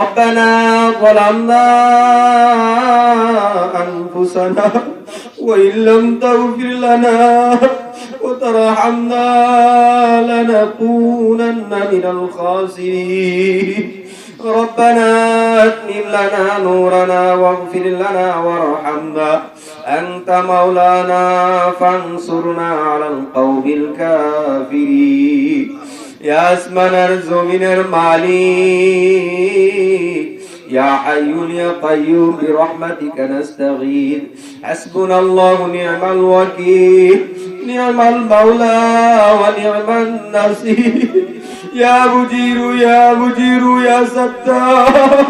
ربنا ظلمنا أنفسنا وإن لم تغفر لنا وترحمنا لنكونن من الخاسرين. ربنا اتمم لنا نورنا واغفر لنا وارحمنا. أنت مولانا فانصرنا على القوم الكافرين. আসমানের জমিনের মালিক يا حي يا قيوم برحمتك نستغيث حسبنا الله نعم الوكيل نعم المولى ونعم النصير يا مجير يا مجير يا ستار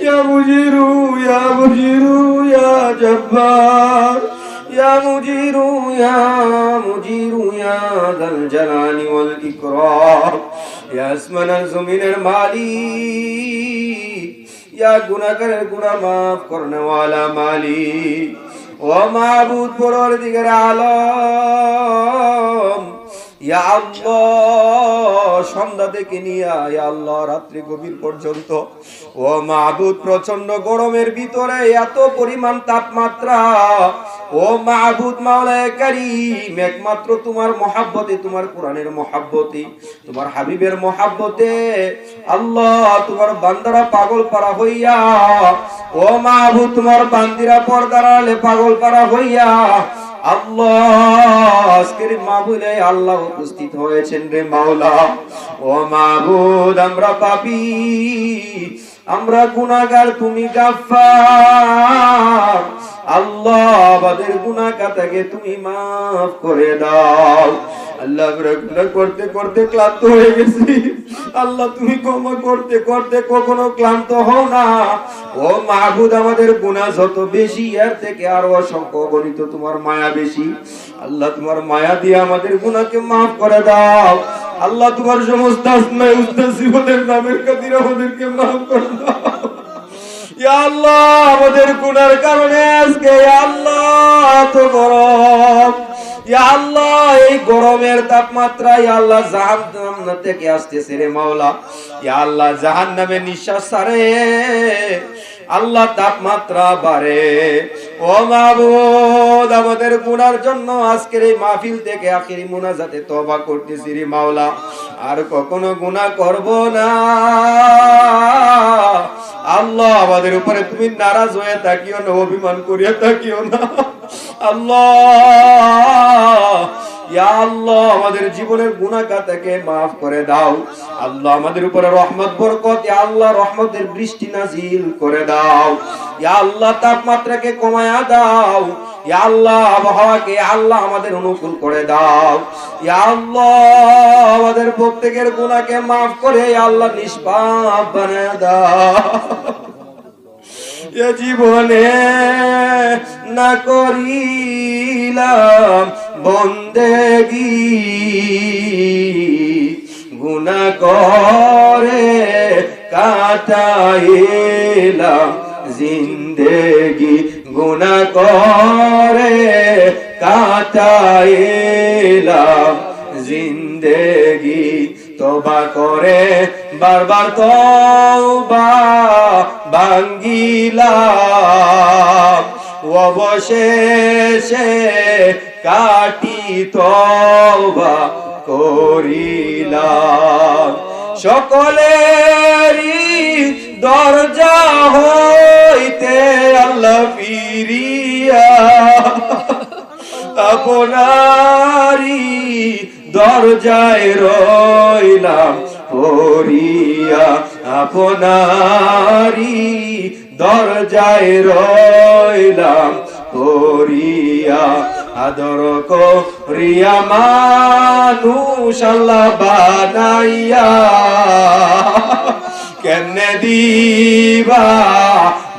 يا مجير يا مجير يا جبار يا مجير يا مجير يا ذا الجلال والإكرام يا اسم من المالي या गुना कर गुना माफ़ करने वाला माली ओ महबूद पर दिगर आलम ইয়া সন্ধ্যা থেকে নিয়ে ইয়া আল্লাহ, রাত্রি গভীর পর্যন্ত। ও মাহবুদ প্রচণ্ড গরমের ভিতরে এত পরিমাণ তাপমাত্রা। ও মাহবুদ মাওলায় কারীম, একমাত্র তোমার মহাব্বতে, তোমার কোরআনের মহাব্বতে, তোমার হাবিবের মহাব্বতে। আল্লাহ, তোমার বান্দারা পাগল পারা হইয়া, ও মাহবুদ, তোমার বান্দিরা পর্দার আড়ালে পাগল পারা হইয়া আল্লাহ, আজকের মাহবুলে আল্লাহ উপস্থিত হয়েছেন রে মাওলা। ও মাহবুদ আমরা পাপি, আমরা গুনাহগার, তুমি গাফফার। আল্লাহ, আমাদের গুনাহ কাতাকে তুমি মাফ করে দাও। আল্লাহ করতে করতে ক্লান্ত হয়ে গেছি। আল্লাহ, তুমি ক্ষমা করতে করতে কখনো ক্লান্ত হও না। ও মাহবুদ, আমাদের গুনাহ যত বেশি, এর থেকে আরও অসংখ্য গণিত তোমার মায়া বেশি। আল্লাহ, তোমার মায়া দিয়ে আমাদের গুনাহকে মাফ করে দাও। আল্লাহ, তোমার সমস্ত উস্তাসিবদের নামের খাতিরে আমাদেরকে মাফ করে দাও। আল্লাহ, আমাদের গুনার কারণে আজকে আল্লাহ গরম। ইয়া গরমের তাপমাত্রা আল্লাহ থেকে মাওলা। আল্লাহ তাপমাত্রা বাড়ে। আমাদের গুনার জন্য আজকের এই মাহফিল থেকে আখিরি মুনাজাতে তওবা করতেছি রে মাওলা। আর কখনো গুনাহ করব না। আল্লাহ আমাদের উপরে তুমি নারাজ হয়ে থাকিও না, অভিমান করিয়া থাকিও না। আল্লাহ আল্লাহ, আমাদের জীবনের গুনাহ কাতাকে মাফ করে দাও। আল্লাহ আমাদের উপরে রহমত, বরকত আল্লাহ, রহমতের বৃষ্টি নাজিল করে দাও। ইয়া আল্লাহ, তাপমাত্রাকে কমায়া দাও। ইয়া আল্লাহ আবহাওয়াকে আল্লাহ আমাদের অনুকূল করে দাও। ইয়া আল্লাহ আমাদের প্রত্যেকের গুনাহকে মাফ করে আল্লাহ নিষ্পাপ বানায় দাও। জীবনে না করিলাম বন্দেগি। গুনা করে কাটাইলাম জিন্দেগি। গুনা করে কাটাইলাম জিন্দেগি তোবা করে বারবার তোবা ভাঙ্গিলাম। অবশেষে কাটি তোবা করিলাম। সকলেরই দরজা হইতে আল্লাহ ফিরিয়া। আপনারি দরজায় রইলাম পড়িয়া। আপনারি দরজায় রইলাম পড়িয়া। আদর কো করিয়া মানুষ আল্লাহ বানাইয়া। কেমনে দিবা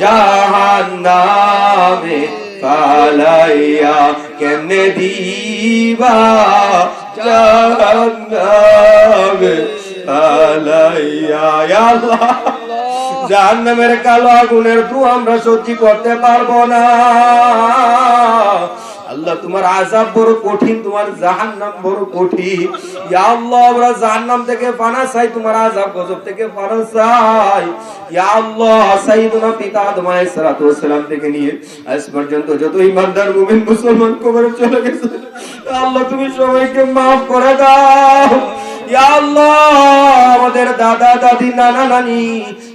জাহান্নামে পালাইয়া কেমনে দিবা জাহান্নামে পালাইয়া ইয়া আল্লাহ, জাহান্নামের কালো আগুনের ধোঁয়া আমরা সহ্য করতে পারব না। আল্লাহ, তোমার আজাব বড় কঠিন, তোমার জাহান্নাম বড় কঠিন। ইয়া আল্লাহ, আমরা জাহান্নাম থেকে পানা চাই, তোমার আজাব গজব থেকে পানা চাই। ইয়া আল্লাহ পিতা সালাতু থেকে নিয়ে আজ পর্যন্ত যত ইমানদার মুমিন মুসলমান কবরে চলে গেছে আল্লাহ, তুমি সবাইকে maaf করে দাও। ইয়া আল্লাহ, আমাদের দাদা, দাদি, নানা, নানি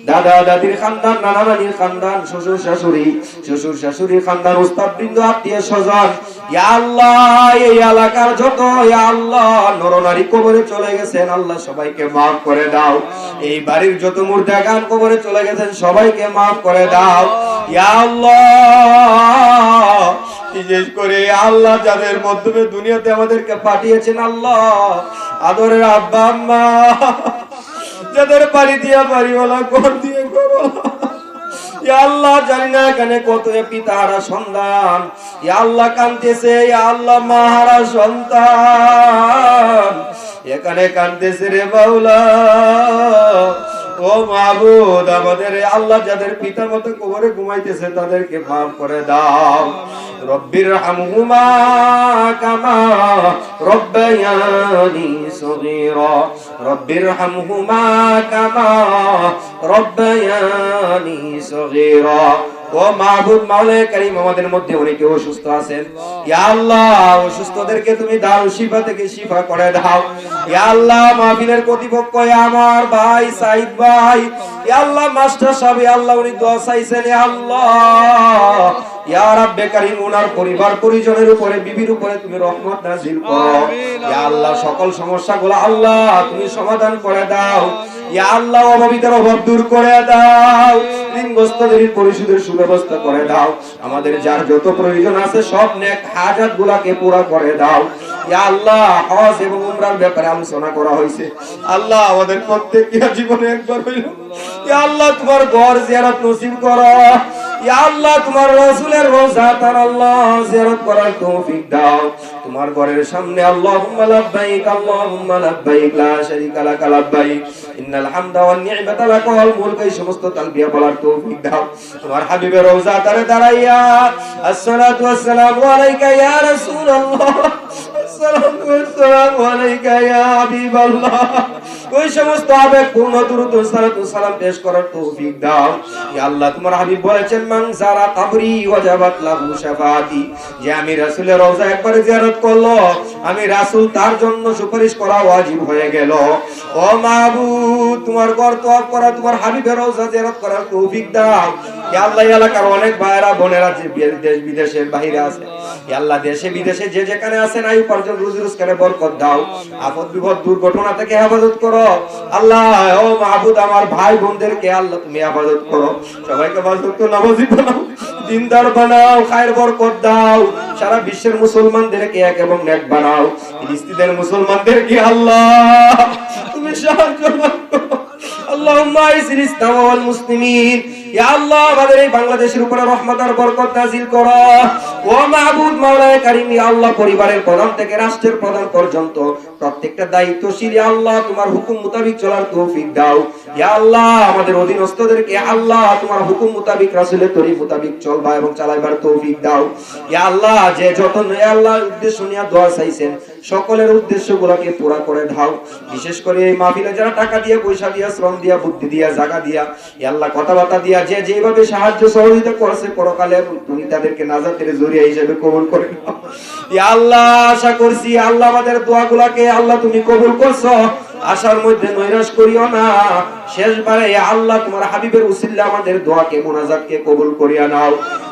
দাদা, দাদির খানদান নানা নানির খানদান, শ্বশুর শাশুড়ি, শ্বশুর শাশুড়ির খানদান উস্তাদ বৃন্দ আত্মীয় স্বজন। আল্লাহ, এই এলাকার যত আল্লাহ, নরনারী কবরে চলে গেছেন, আল্লাহ সবাইকে maaf করে দাও। এই বাড়ির যত মুর্দা গান কবরে চলে গেছেন, সবাইকে মাফ করে দাও। বিশেষ করে আল্লাহ, যাদের মাধ্যমে দুনিয়াতে আমাদেরকে পাঠিয়েছেন আল্লাহ, আদরের আব্বা, আম্মা। যাদের বাড়ি দিয়া বাড়িওয়ালা ঘর দিয়ে ঘর। আল্লাহ জানি না এখানে কত পিতারা সন্তান। ইয়া আল্লাহ কান্দেছে আল্লাহ মাহারা সন্তান। এখানে কান্দেছে রে বাউলা। ও মাহবুদ, আমাদের আল্লাহ যাদের পিতা মতো কবরে ঘুমাইতেছে, তাদেরকে মাফ করে দাও। রব্বির হামহুমা কামা রব্বায়ানি সগীরা। রব্বির হামহুমা কামা রব্বায়ানি সগীরা। ও মাহবুব মাওলানা কারীম আমাদের মধ্যে অনেকে অসুস্থ আছেন। ইয়া আল্লাহ অসুস্থদেরকে তুমি দারুল শিফা থেকে শিফা করে দাও। ইয়া আল্লাহ মাহফিলের কর্তৃপক্ষ আমার ভাই সাইদ ভাই। ইয়া আল্লাহ মাস্টার সাহেব ইয়া আল্লাহ উনি দোয়া চাইছেন ইয়া আল্লাহ। ইয়া রাব্বে কারীম ওনার পরিবার পরিজনের উপরে বিবির উপরে তুমি রহমত নাযিল করো। ইয়া আল্লাহ। সকল সমস্যাগুলো আল্লাহ তুমি সমাধান করে দাও। ইয়া আল্লাহ অভাবীদের অভাব দূর করে দাও। ঋণগ্রস্তদের পরিশোধের সুব্যবস্থা করে দাও। আমাদের যার যত প্রয়োজন আছে, সব নেক হাজাত গুলাকে পুরা করে দাও। আল্লাহ এবং ব্যাপারে আলোচনা করা হয়েছে। আল্লাহ, আমাদের জীবনে একবার হইল। আল্লাহ, তোমার ঘর জিয়ারত নসিব করো। রোজা তার সমস্ত তালবিয়া বলার তৌফিক দাও। তোমার হাবিবের রোজা তারে দাঁড়াইয়া, আসসালাতু ওয়াসসালামু আলাইকা ইয়া আমি রাসূলের রওজা একবার জিয়ারত করল, আমি রাসূল তার জন্য সুপারিশ করা ওয়াজিব হয়ে গেল। ও মাহবুব তোমার ঘর তোয়াব করা তোমার হাবিবের রওজা জিয়ারত করার তৌফিক দাও। আল্লাহ, এলাকার অনেক ভাইরা বোনেরা যে দেশ বিদেশের বাইরে আছে। আল্লাহ দেশে, বিদেশে যে যেখানে আছেন, আয়ু উপার্জন রুজি রোজগারে বরকত দাও। আপদ বিপদ, দুর্ঘটনা থেকে হেফাজত করো। আল্লাহ, ও মাহবুদ আমার ভাই বোনদেরকে আল্লাহ তুমি হেফাজত করো। সবাইকে হেফাজত করো নামাজি বানাও, দিনদার বানাও, খায়ের বরকত দাও। সারা বিশ্বের মুসলমানদেরকে এক এবং নেক বানাও। ফিলিস্তিনের মুসলমানদেরকে আল্লাহ, তুমি সাহায্য করো আল্লাহ তোমার হুকুম মোতাবেক চলার তরি মোতাবেক চলবা এবং চালাইবার তৌফিক দাও। ইয়া আল্লাহ, যে যত আল্লাহ, উদ্দেশ্য নিয়ে দোয়া চাইছেন সকলের উদ্দেশ্যগুলোকে পুরা করে দাও বিশেষ করে এই মাহফিলে যারা টাকা দিয়ে, পয়সা দিয়া, শ্রম দিয়া, বুদ্ধি দিয়া জায়গা দিয়া আল্লাহ কথাবার্তা দিয়া যে যেভাবে সাহায্য সহযোগিতা করেছে, পরকালে তুমি তাদেরকে নাজাতের জরিয়া হিসেবে কবুল করে আল্লাহ, আশা করছি আল্লাহ আমাদের দোয়াগুলাকে আল্লাহ তুমি কবুল করছ। আশার মধ্যে নৈরাশ করিও না। শেষবারে আল্লাহ, তোমার হাবিবের উসিল্লা আমাদের দোয়াকে, মোনাজাতকে কবুল করিয়া নাও।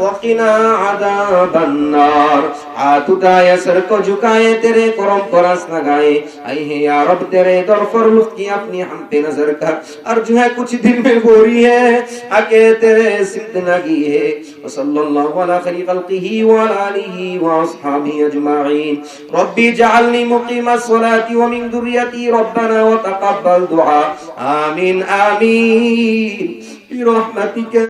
वकीना अदाबन नार हाथ उठाए सर को झुकाए तेरे करम पर आस लगाए। आई है या रब, तेरे दर पर उसकी अपनी हम पे नज़र कर। और जो है कुछ दिन में गोरी है, आके तेरे ज़िंदगी है। वसल्लल्लाहु अला खैर खल्किही व अला आलिहि व अस्हाबी अजमाइन रब्बी जअलनी मुकीम الصلاة ومن ذريتي ربنا وتقبل دعاء آمين آمين برحمتك